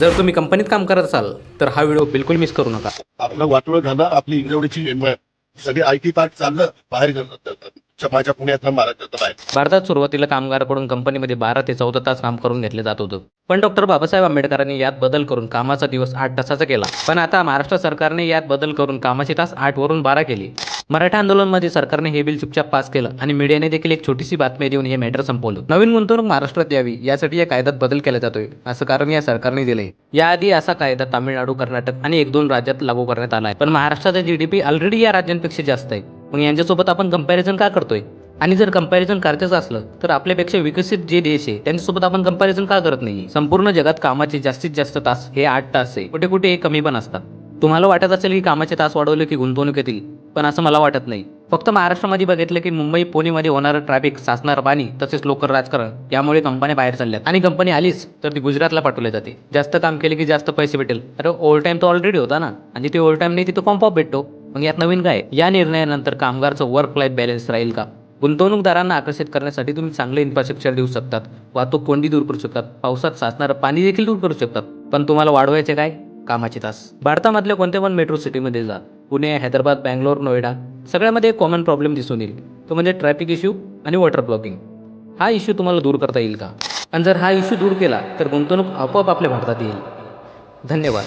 जर तुम्ही कंपनीत काम करत असाल तर हा व्हिडिओ बिलकुल मिस करू नका. आपलं वाटोळ झाला आपली इंगवडीची सगळी आय टी पार्क चाललं बाहेर माझ्या पुण्यात महाराष्ट्रात भारतात सुरुवातीला कामगाराकडून कंपनीमध्ये बारा ते चौदा तास काम करून घेतले जात होतं. पण डॉक्टर बाबासाहेब आंबेडकरांनी यात बदल करून कामाचा दिवस आठ तासाचा केला. पण आता महाराष्ट्र सरकारने यात बदल करून कामाचे तास आठ वरून बारा केले. मराठा आंदोलनमध्ये सरकारने हे बिल चुपचाप पास केलं आणि मीडियाने देखील एक छोटीशी बातमी देऊन हे मॅटर संपवलं. नवीन गुंतवणूक महाराष्ट्रात यावी यासाठी या कायद्यात बदल केला जातोय असं कारण या सरकारने दिले याआधी असा कायदा तामिळनाडू कर्नाटक आणि एक दोन राज्यात लागू करण्यात आला आहे. पण महाराष्ट्राचा जीडीपी ऑलरेडी या राज्यांपेक्षा जास्त आहे. मग यांच्यासोबत आपण कंपॅरिझन का करतोय? आणि जर कंपॅरिझन करायचं असलं तर आपल्यापेक्षा विकसित जे देश आहे त्यांच्यासोबत आपण कंपॅरिझन का करत नाही संपूर्ण जगात कामाचे जास्तीत जास्त तास हे आठ तास आहे. कुठे कुठे हे कमी पण असतात. तुम्हाला वाटत असेल की कामाचे तास वाढवले की गुंतवणूक येतील पण असं मला वाटत नाही. फक्त महाराष्ट्रामध्ये बघितलं की मुंबई पुणेमध्ये होणारं ट्रॅफिक साचणारं पाणी तसेच लोकर राजकारण यामुळे कंपन्या बाहेर चालल्यात. आणि कंपनी आलीच तर ती गुजरातला पाठवली जाते. जास्त काम केले की जास्त पैसे भेटेल. अरे ओव्हर टाईम तर ऑलरेडी होता ना. आणि ते ओव्हर टाईम नाही तिथं पंप भेटतो. मग यात नवीन काय? या निर्णयानंतर कामगारचं वर्क लाईफ बॅलन्स राहील का? गुंतवणूकदारांना आकर्षित करण्यासाठी तुम्ही चांगले इन्फ्रास्ट्रक्चर देऊ शकतात. वाहतूक कोंडी दूर करू शकतात. पावसात साचणारं पाणी देखील दूर करू शकतात. पण तुम्हाला वाढवायचे काय? कामाचे तास. भारतामधल्या कोणत्या पण मेट्रो सिटीमध्ये जा. पुणे हैदराबाद बँगलोर नोएडा सगळ्यामध्ये एक कॉमन प्रॉब्लेम दिसून येईल. तो म्हणजे ट्रॅफिक इश्यू आणि वॉटर ब्लॉकिंग हा इश्यू तुम्हाला दूर करता येईल का? आणि जर हा इश्यू दूर केला तर गुंतवणूक आपोआप आपल्या भारतात येईल. धन्यवाद.